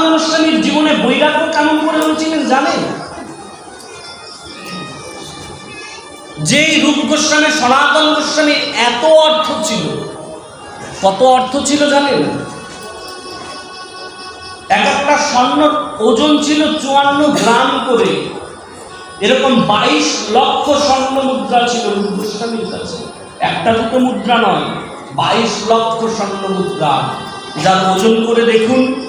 গোস্বামীর জীবনে বৈরাগ্য কেমন করে হয়েছিলেন জানেন? যেই রূপ গোস্বামী, সনাতন গোস্বামীর এত অর্থ ছিল, কত অর্থ ছিল জানেন? এক একটা স্বর্ণ ওজন ছিল চুয়ান্ন গ্রাম করে। এরকম বাইশ লক্ষ স্বর্ণ মুদ্রা ছিল, রূপ গোস্বামীর কাছে। একটা দুটো মুদ্রা নয়, বাইশ লক্ষ স্বর্ণ মুদ্রা। যার ওজন করে দেখুন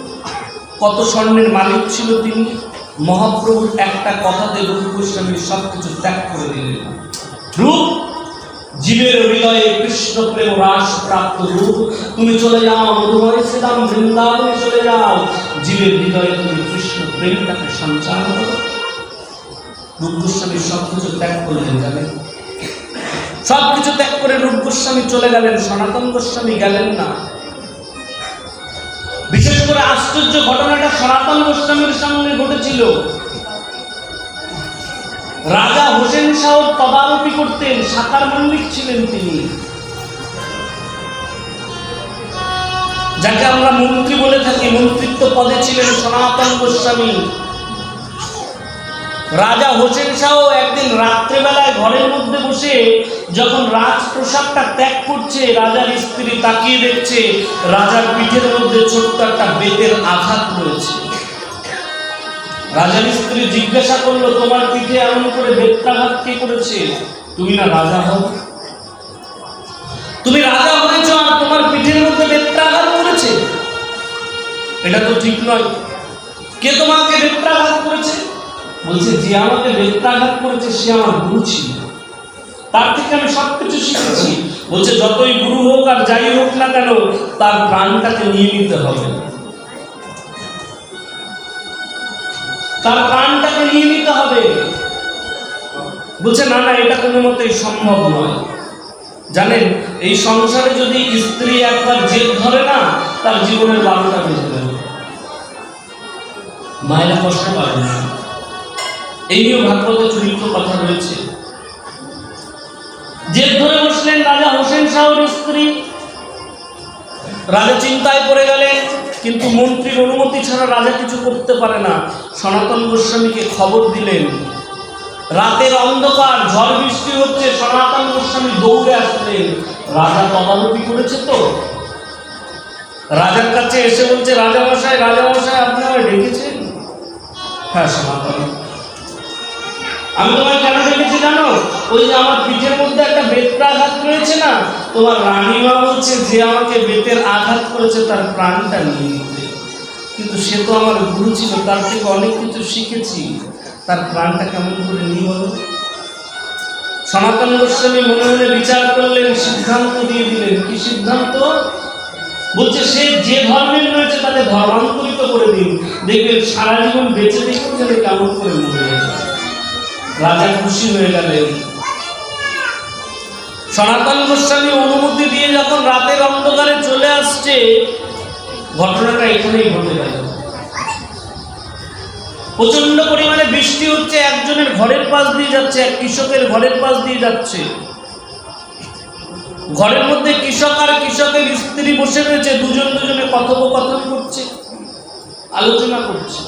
কত স্বর্ণের মালিক ছিল তিনি? মহাপ্রভুর একটা কথাতে রূপ গোস্বামী সব কিছু ত্যাগ করে দিলেন। রূপ জীবের হৃদয়ে কৃষ্ণ প্রেম রাস প্রাপ্ত রূপ তুমি চলে যাও মধুময় শ্রীরাম বৃন্দাবনে চলে যাও। জীবের হৃদয়ে তুমি কৃষ্ণ প্রেমটাকে সঞ্চার করো। রূপ গোস্বামী সব কিছু ত্যাগ করলেন জানেন সব কিছু ত্যাগ করে রূপ গোস্বামী চলে গেলেন। সনাতন গোস্বামী গেলেন না। করে আশ্চর্য ঘটনাটা সনাতন গোস্বামীর সামনে ঘটেছিল। রাজা হোসেন শাহ তদারকি করতেন সাঁতার মল্লিক ছিলেন তিনি। যাকে আমরা মন্ত্রী বলে থাকি, মন্ত্রিত্ব পদে ছিলেন সনাতন গোস্বামী। রাজা হোসেন শাহ একদিন রাত্রেবেলায় ঘরের মধ্যে বসে যখন রাজপ্রসাদটা ত্যাগ করছে, রাজার স্ত্রী তাকিয়ে দেখছে রাজার পিঠের মধ্যে ছোট্ট একটা বেতের আঘাত রয়েছে। রাজার স্ত্রী জিজ্ঞাসা করল, তোমার পিঠে এমন করে বেত্রাঘাত কে করেছে? তুমি না রাজা হও? তুমি রাজা হয়েছ আর তোমার পিঠের মধ্যে বেত্রাঘাত করেছে? এটা তো ঠিক নয়। কে তোমাকে বেত্রাঘাত করেছে? বলছে, যে আমাকে বেত্রাঘাত করেছে, সে আমার গুরু ছিল। তার থেকে আমি সব কিছু শিখেছি। বলছে, যতই গুরু হোক আর যাই হোক না কেন, তার প্রাণটাকে নিয়ে নিতে হবে। তার প্রাণটাকে নিয়ে নিতে হবে। বলছে, না না, এটা কোনো মতেই সম্ভব নয়। জানেন, এই সংসারে যদি স্ত্রী একবার জেদ ধরে না, তার জীবনের লাভটা বেঁচে যাবে। মায়েরা কষ্ট পাবে না। এই নিয়েও ভাগবত চরিত্র কথা রয়েছে। জেদ ধরে বসলেন রাজা হোসেন শাহর স্ত্রী। রাজা চিন্তায় পড়ে গেলেন, কিন্তু মন্ত্রীর অনুমতি ছাড়া রাজা কিছু করতে পারে না। সনাতন গোস্বামীকে খবর দিলেন, রাতের অন্ধকার, ঝড় বৃষ্টি হচ্ছে, সনাতন গোস্বামী দৌড়ে আসলেন। রাজা তদারকি করেছে তো? রাজার কাছে এসে বলছে রাজা মশাই রাজা মশাই আপনি আমায় ডেকেছেন? হ্যাঁ সনাতন। আমি তোমায় কেন ডেকেছি জানো? ওই যে আমার পিঠের মধ্যে একটা বেতের আঘাত রয়েছে না? তোমার রানীমা বলছে যে আমাকে বেতের আঘাত করেছে, তার প্রাণটা নিয়ে নিতে। কিন্তু সে তো আমার গুরু ছিল, তার থেকে অনেক কিছু শিখেছি। তার প্রাণটা কেমন করে নিয়ে বলো? সনাতন গোস্বামী মনে মনে বিচার করলেন, সিদ্ধান্ত দিয়ে দিলেন। কি সিদ্ধান্ত? বলছে, সে যে ধর্মের রয়েছে, তাকে ধর্মান্তরিত করে দিন। দেখবেন সারা জীবন বেঁচে দেখুন যেন কেমন করে মরে যায়। রাজা খুশি হয়ে গেলেন। সনাতন গোস্বামী অনুমতি দিয়ে যখন রাতের অন্ধকারে চলে আসছে, ঘটনাটা এখানেই ঘটে গেল। প্রচণ্ড পরিমাণে বৃষ্টি হচ্ছে, একজনের ঘরের পাশ দিয়ে যাচ্ছে, এক কৃষকের ঘরের পাশ দিয়ে যাচ্ছে। ঘরের মধ্যে কৃষক আর কৃষকের স্ত্রী বসে রয়েছে, দুজন দুজনে কথোপকথন করছে, আলোচনা করছে।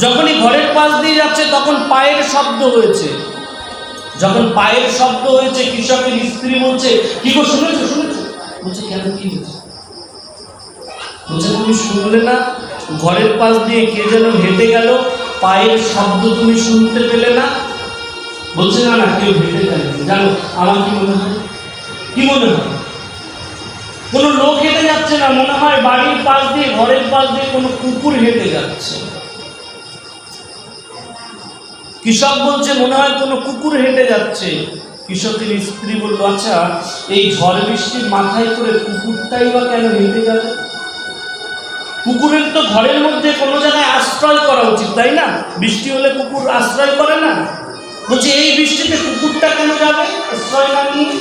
যখনই ঘরের পাশ দিয়ে যাচ্ছে, তখন পায়ের শব্দ হয়েছে। যখন পায়ের শব্দ হয়েছে, কৃষকের স্ত্রী বলছে, কি গো, শুনেছো শুনেছো? বলছে, কেন, কি হয়েছে? বলছে, তুমি শুনলে না? ঘরের পাশ দিয়ে কে যেন হেঁটে গেল, পায়ের শব্দ তুমি শুনতে পেলে না? বলছে, না না, কেউ হেঁটে গেল জানো, আমার কি মনে হয়? কি মনে হয়? কোনো লোক হেঁটে যাচ্ছে না, মনে হয় বাড়ির পাশ দিয়ে, ঘরের পাশ দিয়ে কোনো কুকুর হেঁটে যাচ্ছে। কৃষক বলছে, মনে হয় কোনো কুকুর হেঁটে যাচ্ছে। কৃষকের স্ত্রী বলল আচ্ছা এই ঝড় বৃষ্টির মাথায় করে কুকুরটাই বা কেন হেঁটে যাবে কুকুরের তো ঘরের মধ্যে কোনো জায়গায় আশ্রয় করা উচিত, তাই না? বৃষ্টি হলে কুকুর আশ্রয় করে না। বলছে, এই বৃষ্টিতে কুকুরটা কেন যাবে? আশ্রয় না নিয়ে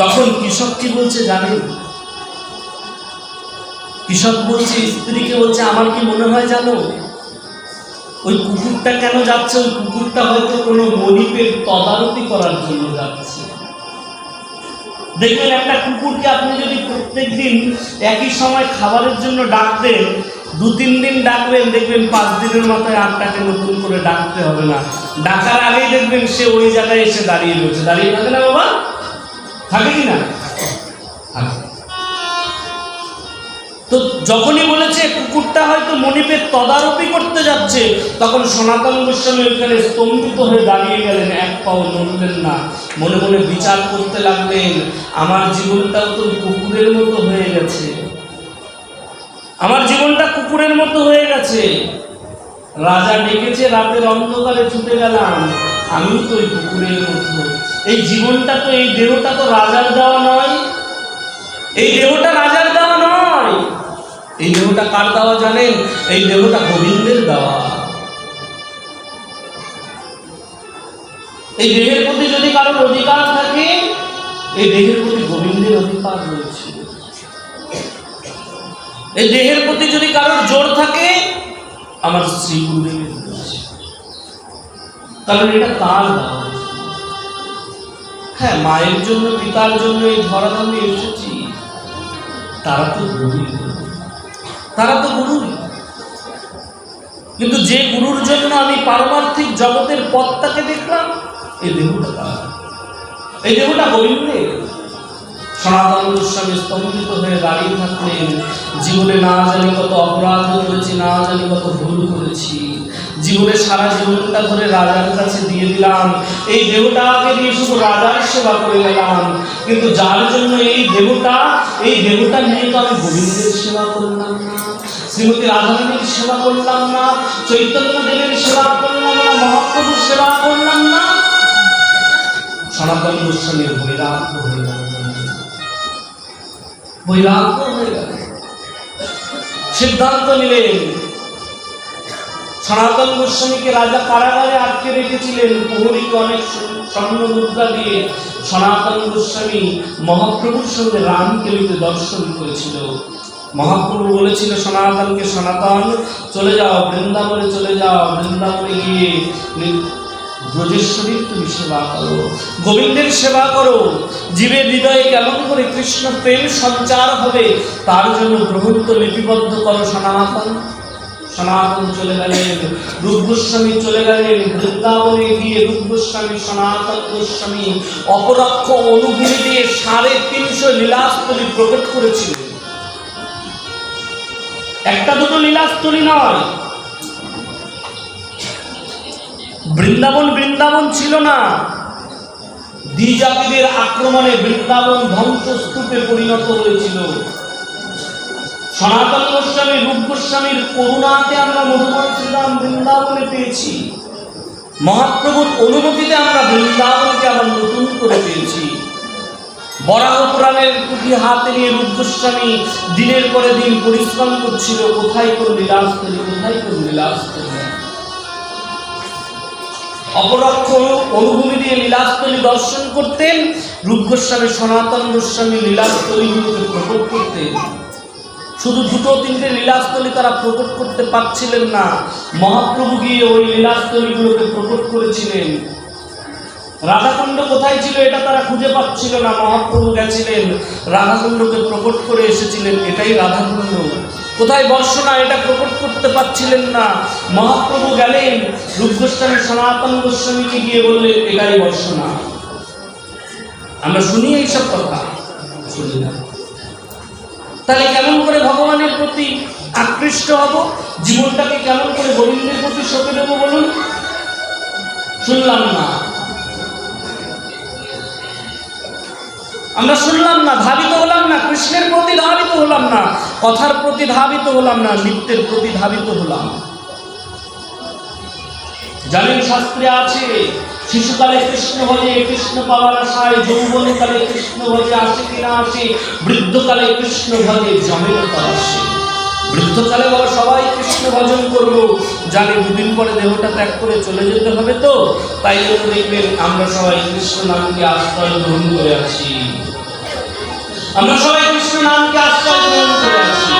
তখন কৃষক কি বলছে, জানেন, কৃষক বলছে, স্ত্রীকে বলছে, আমার কি মনে হয় জানো ওই কুকুরটা কেন যাচ্ছে? ওই কুকুরটা হয়তো কোনো মনিপের তদারকি করার জন্য যাচ্ছে। দেখবেন একটা কুকুরকে আপনি যদি প্রত্যেক দিন একই সময় খাবারের জন্য ডাকতেন দু, তিন দিন ডাকবেন, দেখবেন পাঁচ দিনের মাথায় আটটাকে নতুন করে ডাকতে হবে না। ডাকার আগেই দেখবেন সে ওই জায়গায় এসে দাঁড়িয়ে রয়েছে। দাঁড়িয়ে থাকে না বাবা? থাকে কি না? যখনই বলেছে, কুকুরটা হয়তো মনিপের তদারকি করতে যাচ্ছে, তখন সনাতন গোস্বামী ওখানে স্তম্ভিত হয়ে দাঁড়িয়ে গেলেন, এক পাও নড়লেন না, মনে মনে বিচার করতে লাগলেন, আমার জীবনটাও তো কুকুরের মতো হয়ে গেছে। আমার জীবনটা কুকুরের মতো হয়ে গেছে। রাজা ডেকেছে, রাতের অন্ধকারে ছুটে গেলাম আমি তো ওই কুকুরের মতো। এই জীবনটা তো, এই দেহটা তো রাজার দেওয়া নয়। এই দেহটা রাজার এই দেহটা কার দেওয়া জানেন এই দেহটা গোবিন্দের দেওয়া। এই দেহের প্রতি যদি কারোর অধিকার থাকে, এই দেহের প্রতি গোবিন্দের অধিকার রয়েছে। এই দেহের প্রতি যদি কারোর জোর থাকে, আমার শ্রী গুরুদেবের রয়েছে কারণ এটা তার হ্যাঁ মায়ের জন্য, পিতার জন্য এই ধরাধামে এসেছি। তারা তো গুরু তারা তো গুরু কিন্তু যে গুরুর জন্য আমি পারমার্থিক জগতের পথটাকে দেখলাম, এই দেহটা তার। এই দেহটা গোবিন্দের সনাতন গোস্বামী স্তম্ভিত হয়ে দাঁড়িয়ে থাকলেন। জীবনে না জানি কত অপরাধ করেছি, না জানি কত ভুল করেছি। জীবনে সারা জীবনটা ধরে রাজার কাছে দিয়ে দিলাম। এই দেহটাকে দিয়ে শুধু রাজার সেবা করে গেলাম কিন্তু যার জন্য এই দেহটা এই দেহটা নিয়ে তো আমি গোবিন্দের সেবা করলাম না। শ্রীমতী রাধারানীর সেবা করলাম না, চৈতন্য দেবের সেবা করলাম না, মহাপ্রভুর সেবা করলাম না। সনাতন গোস্বামীর বৈরাগ্য হয়ে গেল। বৈরাগ্য হয়ে গেল। সিদ্ধান্ত নিলেন। সনাতন গোস্বামীকে রাজা কারাগারে আটকে রেখেছিলেন, প্রহরীকে অনেক স্বর্ণ মুদ্রা দিয়ে সনাতন গোস্বামী মহাপ্রভুর সঙ্গে রামকেলিতে দর্শন করেছিল। মহাপ্রভু বলেছিল, সনাতনকে সনাতন, চলে যাও, বৃন্দাবনে চলে যাও, বৃন্দাবনে গিয়ে ব্রজেশ্বরীর তুমি সেবা করো, গোবিন্দের সেবা করো, জীবের হৃদয়ে কেমন করে কৃষ্ণ প্রেম সঞ্চার হবে, তার জন্য প্রভুত্ব লিপিবদ্ধ করো সনাতন। সনাতন চলে গেলেন রূপ গোস্বামী চলে গেলেন, বৃন্দাবনে গিয়ে রূপ গোস্বামী সনাতন গোস্বামী, অপরক্ষ অনুভূতি দিয়ে সাড়ে তিনশো লীলাস্থলী প্রকট করেছিলেন একটা দুটো লীলাস্থলী নয়। বৃন্দাবন বৃন্দাবন ছিল না। দ্বিজাতিদের আক্রমণে বৃন্দাবন ধ্বংসস্তূপে পরিণত হয়েছিল। সনাতন গোস্বামী, রূপ গোস্বামীর করুণাতে আমরা মধুমন শ্রীরাম বৃন্দাবনে পেয়েছি। মহাপ্রভুর অনুমতিতে আমরা বৃন্দাবনকে আবার নতুন করে পেয়েছি। বরাহ পুরাণের পুঁথি হাতে নিয়ে রূপ গোস্বামী দিনের পরে দিন পরিশ্রম করছিল, কোথায় কোন লীলাস্থলী কোথায় কোন লীলাস্থলী অপরক্ষ অনুভূমি দিয়ে লীলাস্থলী দর্শন করতেন রূপ সনাতন গোস্বামী লীলাস্থলীগুলোকে প্রকট করতেন। শুধু দুটো তিনটে লীলাস্থলী তারা প্রকট করতে পারছিলেন না মহাপ্রভু গিয়ে ওই লীলাস্থলীগুলোকে প্রকট করেছিলেন। রাধাকুণ্ড কোথায় ছিল এটা তারা খুঁজে পাচ্ছিল না। মহাপ্রভু গেছিলেন, রাধাকুণ্ডকে প্রকট করে এসেছিলেন, এটাই রাধাকুণ্ড। কোথায় বর্ষনা এটা প্রকট করতে পারছিলেন না। মহাপ্রভু গেলেন রূপ গোস্বামী সনাতন গোস্বামীকে গিয়ে বললেন এটাই বর্ষনা আমরা শুনি এইসব কথা। শুনি না। তাহলে কেমন করে ভগবানের প্রতি আকৃষ্ট হব? জীবনটাকে কেমন করে গোবিন্দের প্রতি সঁপে দেবো বলুন? শুনলাম না। আমরা শুনলাম না, ধাবিত হলাম না, কৃষ্ণের প্রতি ধাবিত হলাম না, কথার প্রতি ধাবিত হলাম না, নৃত্যের প্রতি ধাবিত হলাম। জানেন শাস্ত্রে আছে, শিশুকালে কৃষ্ণ হলে কৃষ্ণ পাওয়ার আশায়, যৌবনকালে কৃষ্ণ হলে আসে কিনা আসে, বৃদ্ধকালে কৃষ্ণ হলে জমের আসে। বৃদ্ধকালে বাবা সবাই কৃষ্ণ ভজন করব। জানি দুদিন পরে দেহটা ত্যাগ করে চলে যেতে হবে তো। তাই জন্য দেখবেন আমরা সবাই কৃষ্ণ নামকে আশ্রয় গ্রহণ করে আছি। আমরা সবাই কৃষ্ণ নামকে আশ্রয় গ্রহণ করে আছি।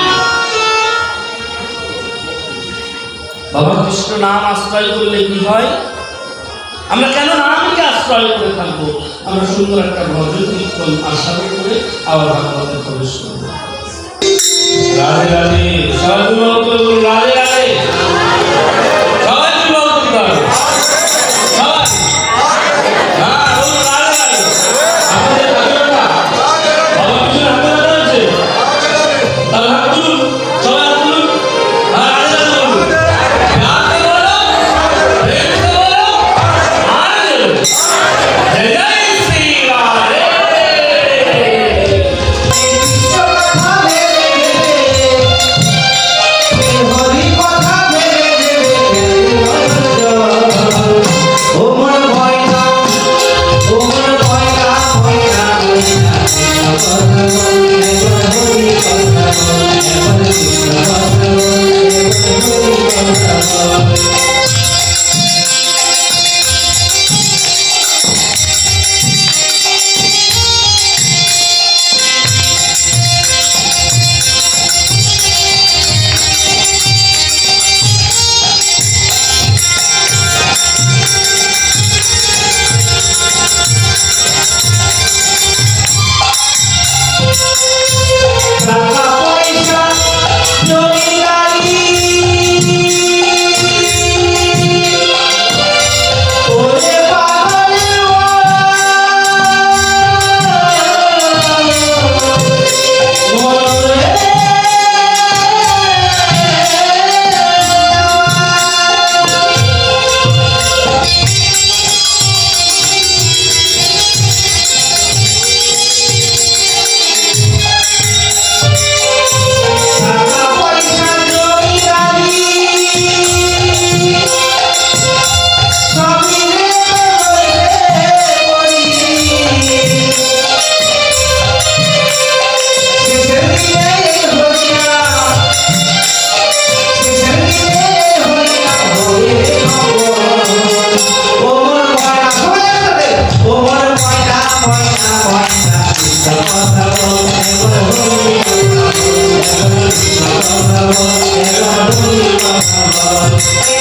বাবা, কৃষ্ণ নাম আশ্রয় করলে কি হয়? আমরা কেন নামকে আশ্রয় আশ্রয় করে থাকব? আমরা সুন্দর একটা ভজন কীর্তন আশা করে আবার ভাগবতে প্রবেশ করব। রাধে রাধে সবাই